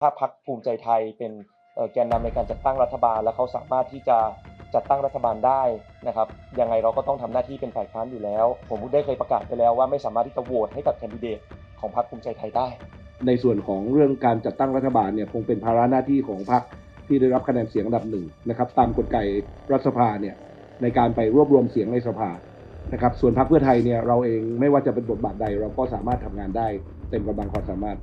ถ้าพรรคภูมิใจไทยเป็นแกนนำในการจัดตั้งรัฐบาล แล้วเขาสามารถที่จะจัดตั้งรัฐบาลได้นะครับยังไงเราก็ต้องทำหน้าที่เป็นฝ่ายค้านอยู่แล้ว ผมได้เคยประกาศไปแล้วว่าไม่สามารถที่จะโหวตให้กับแคนดิเดตของพรรคภูมิใจไทยได้ ในส่วนของเรื่องการจัดตั้งรัฐบาลเนี่ยคงเป็นภาระหน้าที่ของพรรคที่ได้รับคะแนนเสียงอันดับหนึ่งนะครับตามกลไกรัฐสภาเนี่ยในการไปรวบรวมเสียงในสภานะครับส่วนพรรคเพื่อไทยเนี่ยเราเองไม่ว่าจะเป็นบทบาทใด เราก็สามารถทำงานได้เต็มกำลังความสามารถ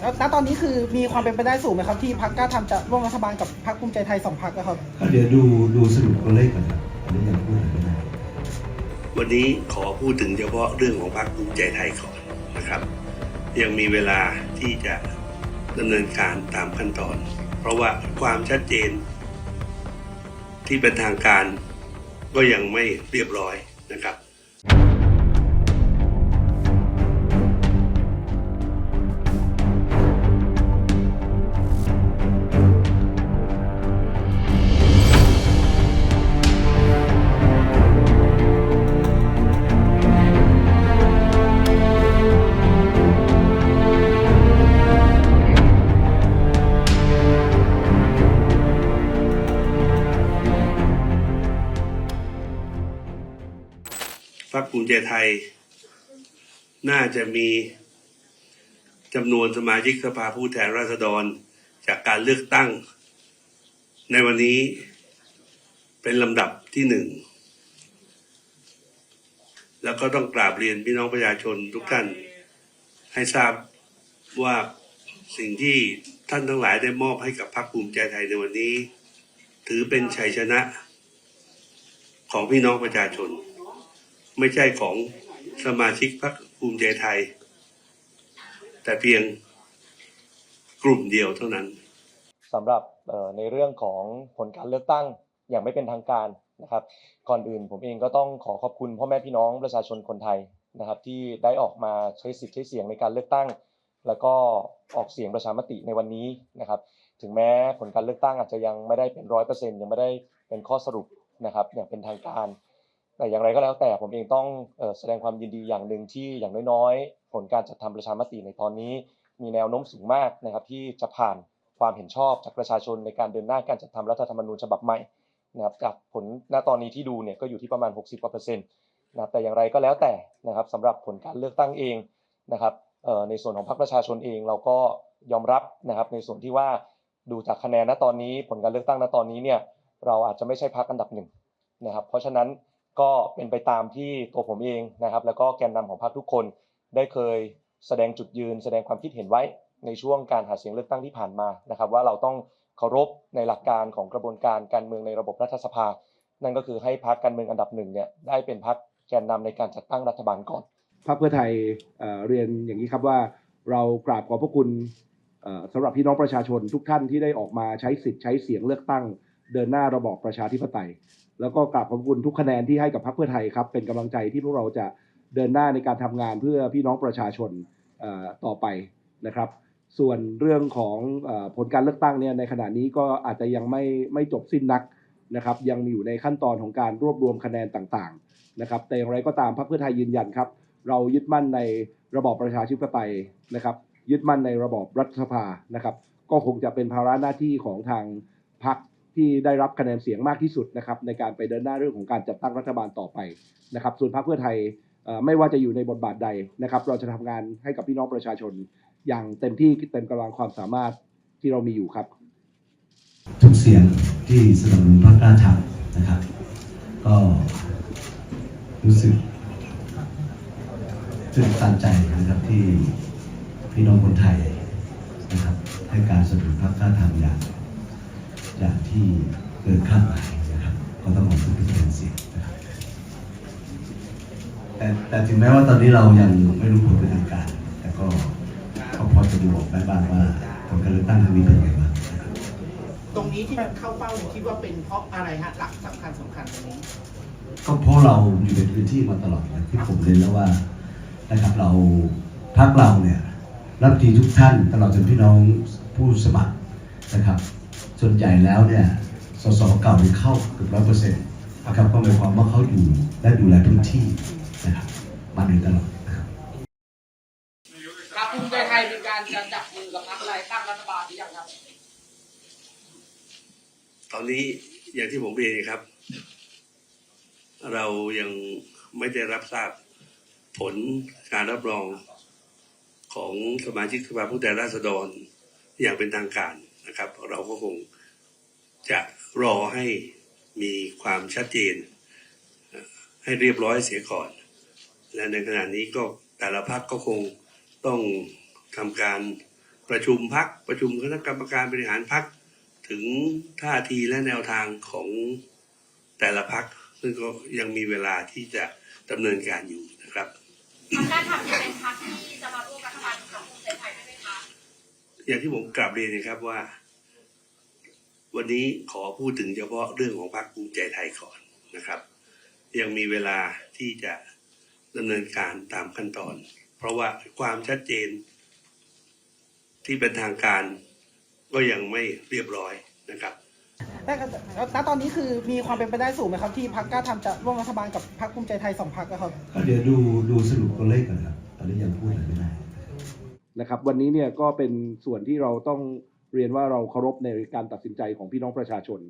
แล้วณตอนนี้คือมีความเป็นไปได้สูงไหมครับที่พรรคกล้าทำจะร่วมรัฐบาลกับพรรคภูมิใจไทยสองพรรคนะครับก็เดี๋ยวดูดูสรุปตัวเลขก่อนครับอันนี้ยังพูดไม่ได้วันนี้ขอพูดถึงเฉพาะเรื่องของพรรคภูมิใจไทยก่อนนะครับ ยังมีเวลาที่จะดำเนินการตามขั้นตอน เพราะว่าความชัดเจน ที่เป็นทางการก็ยังไม่เรียบร้อยนะครับ พรรคภูมิใจไทย น่าจะมีจำนวนสมาชิกสภาผู้แทนราษฎรจากการเลือกตั้ง ในวันนี้เป็นลำดับที่หนึ่ง แล้วก็ต้องกราบเรียนพี่น้องประชาชนทุกท่าน ให้ทราบว่าสิ่งที่ท่านทั้งหลายได้มอบให้กับพรรคภูมิใจไทยในวันนี้ ถือเป็นชัยชนะของพี่น้องประชาชน ไม่ใช่ของสมาชิกพรรคภูมิใจไทย แต่เพียงกลุ่มเดียวเท่านั้นสำหรับในเรื่องของผลการเลือกตั้งอย่างไม่เป็นทางการนะครับ ก่อนอื่นผมเองก็ต้องขอขอบคุณพ่อแม่พี่น้องประชาชนคนไทยนะครับ ที่ได้ออกมาใช้สิทธิ์ใช้เสียงในการเลือกตั้ง แล้วก็ออกเสียงประชามติในวันนี้นะครับ ถึงแม้ผลการเลือกตั้งอาจจะยังไม่ได้เป็นร้อยเปอร์เซ็นต์ยังไม่ได้เป็นข้อสรุปนะครับ อย่างเป็นทางการ แต่อย่างไรก็แล้วแต่ผมเองต้องแสดงความยินดีอย่างหนึ่งที่อย่างน้อยๆ ผลการจัดทำประชามติในตอนนี้ มีแนวโน้มสูงมากนะครับที่จะผ่านความเห็นชอบจากประชาชนในการเดินหน้าการจัดทำรัฐธรรมนูญฉบับใหม่นะครับจากผลณตอนนี้ที่ดูเนี่ยก็อยู่ที่ประมาณ 60กว่าเปอร์เซ็นต์นะครับแต่อย่างไรก็แล้วแต่นะครับสำหรับผลการเลือกตั้งเองนะครับในส่วนของพรรคประชาชนเองเราก็ยอมรับนะครับในส่วนที่ว่าดูจากคะแนนณตอนนี้ ผลการเลือกตั้งณตอนนี้เนี่ยเราอาจจะไม่ใช่พรรคอันดับหนึ่งนะครับเพราะฉะนั้น ก็เป็นไปตามที่ตัวผมเองนะครับ แล้วก็แกนนำของพรรคทุกคนได้เคยแสดงจุดยืน แสดงความคิดเห็นไว้ในช่วงการหาเสียงเลือกตั้งที่ผ่านมานะครับ ว่าเราต้องเคารพในหลักการของกระบวนการการเมืองในระบบรัฐสภา นั่นก็คือให้พรรคการเมืองอันดับหนึ่งเนี่ยได้เป็นพรรคแกนนำในการจัดตั้งรัฐบาลก่อนพรรคเพื่อไทยเรียนอย่างนี้ครับว่าเรากราบขอบพระคุณเอ่อสำหรับพี่น้องประชาชนทุกท่านที่ได้ออกมาใช้สิทธิ์ใช้เสียงเลือกตั้ง เดินหน้าระบอบประชาธิปไตย แล้วก็กราบขอบคุณทุกคะแนนที่ให้กับพรรคเพื่อไทยครับ เป็นกำลังใจที่พวกเราจะเดินหน้าในการทำงานเพื่อพี่น้องประชาชนต่อไปนะครับ ส่วนเรื่องของผลการเลือกตั้งเนี่ยในขณะนี้ก็อาจจะยังไม่ไม่จบสิ้นนักนะครับ ยังมีอยู่ในขั้นตอนของการรวบรวมคะแนนต่างๆนะครับ แต่อย่างไรก็ตามพรรคเพื่อไทยยืนยันครับ เรายึดมั่นในระบอบประชาธิปไตยนะครับ ยึดมั่นในระบอบรัฐสภานะครับ ก็คงจะเป็นภาระหน้าที่ของทางพรรค ที่ได้รับคะแนนเสียงมากที่สุดนะครับในการไปเดินหน้าเรื่องของการจัดตั้งรัฐบาลต่อไปนะครับ ส่วนพรรคเพื่อไทยไม่ว่าจะอยู่ในบทบาทใดนะครับ เราจะทำงานให้กับพี่น้องประชาชน อย่างเต็มที่เต็มกำลังความสามารถที่เรามีอยู่ครับ ทุกเสียงที่สนับสนุนพรรคกล้าทำนะครับ ก็รู้สึกตื่นตันใจนะครับที่พี่น้องคนไทยนะครับให้การสนับสนุนพรรคกล้าทำอย่าง อย่างที่เกินคาดหมายนะครับก็ต้องขอบคุณทุกคะแนนเสียงนะครับแต่แต่ถึงแม้ว่าตอนนี้เรายังไม่รู้ผลเป็นทางการ แต่ก็ก็พอจะบอกได้บ้างว่าผลการเลือกตั้งครั้งนี้เป็นยังไงบ้างนะครับตรงนี้ที่มันเข้าเป้าเนี่ยคิดว่าเป็นเพราะอะไรฮะหลักสำคัญสำคัญตรงนี้ก็เพราะเราอยู่ในพื้นที่มาตลอดนะที่ผมเรียนแล้วว่านะครับเราพักเราเนี่ยรับทีทุกท่านตลอดจนพี่น้องผู้สมัครนะครับ ส่วนใหญ่แล้วเนี่ยสสเก่าเนี่ยเข้าเกือบร้อยเปอร์เซ็นต์นะครับก็หมายความว่าเขาอยู่และดูแลพื้นที่นะครับมาโดยตลอดนะครับพรรคภูมิใจไทยมีการจะจับมือกับพรรคอะไรตั้งรัฐฐบาลหรือยังครับ ตอนนี้อย่างที่ผมเรียนครับ เรายังไม่ได้รับทราบผลการรับรองของสมาชิกสภาผู้แทนราษฎรอย่างเป็นทางการ นะครับ เราก็คงจะรอให้มีความชัดเจน ให้เรียบร้อยเสียก่อน และในขณะนี้ก็แต่ละพักก็คงต้องทำการประชุมพักประชุมคณะกรรมการบริหารพักถึงท่าทีและแนวทางของแต่ละพักซึ่งก็ยังมีเวลาที่จะดำเนินการอยู่นะครับทางด้านทำจะเป็นพรรคที่จะมาร่วมรัฐบาลกับภูมิใจไทยได้ไหมคะอย่างที่ผมกลับเรียนนะครับว่า วันนี้ขอพูดถึงเฉพาะเรื่องของพรรคภูมิใจไทยก่อนนะครับ ยังมีเวลาที่จะดำเนินการตามขั้นตอน เพราะว่าความชัดเจน ที่เป็นทางการก็ยังไม่เรียบร้อยนะครับแต่ก็ณตอนนี้คือมีความเป็นไปได้สูงไหมครับ ที่พักกล้าทำจะร่วมรัฐบาลกับพักภูมิใจไทยสองพักครับเดี๋ยวดูดูสรุปตัวเลขก่อนครับตอนนี้ยังพูดอะไรไม่ได้นะครับ วันนี้เนี่ยก็เป็นส่วนที่เราต้อง เรียนว่าเราเคารพในการตัดสินใจของพี่น้องประชาชน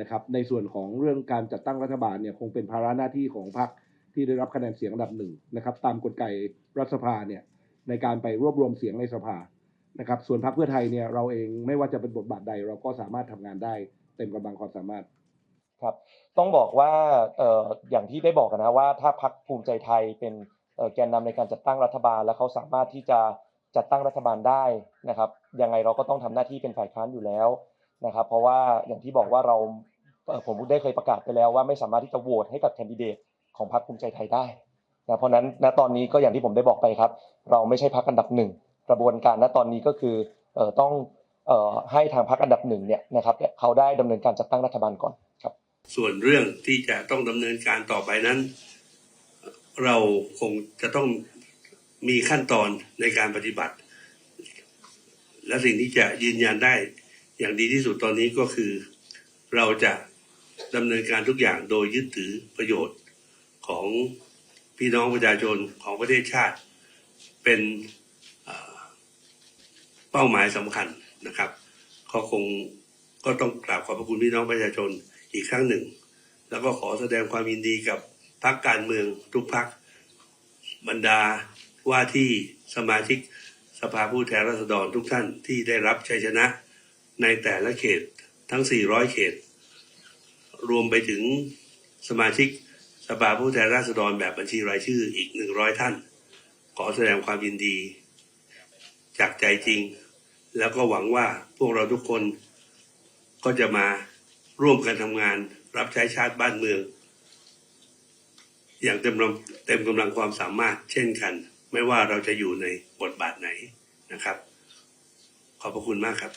นะครับ ในส่วนของเรื่องการจัดตั้งรัฐบาลเนี่ยคงเป็นภาระหน้าที่ของพรรคที่ได้รับคะแนนเสียงอันดับหนึ่งนะครับ ตามกลไกรัฐสภาเนี่ยในการไปรวบรวมเสียงในสภานะครับ ส่วนพรรคเพื่อไทยเนี่ยเราเองไม่ว่าจะเป็นบทบาทใด เราก็สามารถทำงานได้เต็มกำลังความสามารถครับ ต้องบอกว่าเอ่ออย่างที่ได้บอกกันนะว่าถ้าพักภูมิใจไทยเป็นแกนนำในการจัดตั้งรัฐบาล แล้วเขาสามารถที่จะ จัดตั้งรัฐบาลได้นะครับยังไงเราก็ต้องทำหน้าที่เป็นฝ่ายค้านอยู่แล้วนะครับ เพราะว่าอย่างที่บอกว่าเราผมได้เคยประกาศไปแล้วว่าไม่สามารถที่จะโหวตให้กับแคนดิเดตของพรรคภูมิใจไทยได้นะเพราะนั้นณตอนนี้ก็อย่างที่ผมได้บอกไปครับ เราไม่ใช่พรรคอันดับหนึ่งกระบวนการณตอนนี้ก็คือต้องให้ทางพรรคอันดับหนึ่งเนี่ยนะครับเขาได้ดำเนินการจัดตั้งรัฐบาลก่อนครับ ส่วนเรื่องที่จะต้องดำเนินการต่อไปนั้น เราคงจะต้อง มีขั้นตอนในการปฏิบัติ และสิ่งที่จะยืนยันได้อย่างดีที่สุดตอนนี้ก็คือ เราจะดำเนินการทุกอย่างโดยยึดถือประโยชน์ของพี่น้องประชาชนของประเทศชาติ เป็นเป้าหมายสำคัญนะครับเขาคงก็ต้องกราบขอบพระคุณพี่น้องประชาชนอีกครั้งหนึ่ง แล้วก็ขอแสดงความยินดีกับพรรคการเมืองทุกพรรคบรรดา ว่าที่สมาชิกสภาผู้แทนราษฎรทุกท่านที่ได้รับชัยชนะในแต่ละเขตทั้ง 400 เขต รวมไปถึงสมาชิกสภาผู้แทนราษฎรแบบบัญชีรายชื่ออีก 100 ท่าน ขอแสดงความยินดี จากใจจริง แล้วก็หวังว่าพวกเราทุกคนก็จะมาร่วมกันทำงาน รับใช้ชาติบ้านเมือง อย่างเต็มกำเต็มกำลังความสามารถเช่นกัน ไม่ว่าเราจะอยู่ในบทบาทไหนนะครับ ขอบพระคุณมากครับ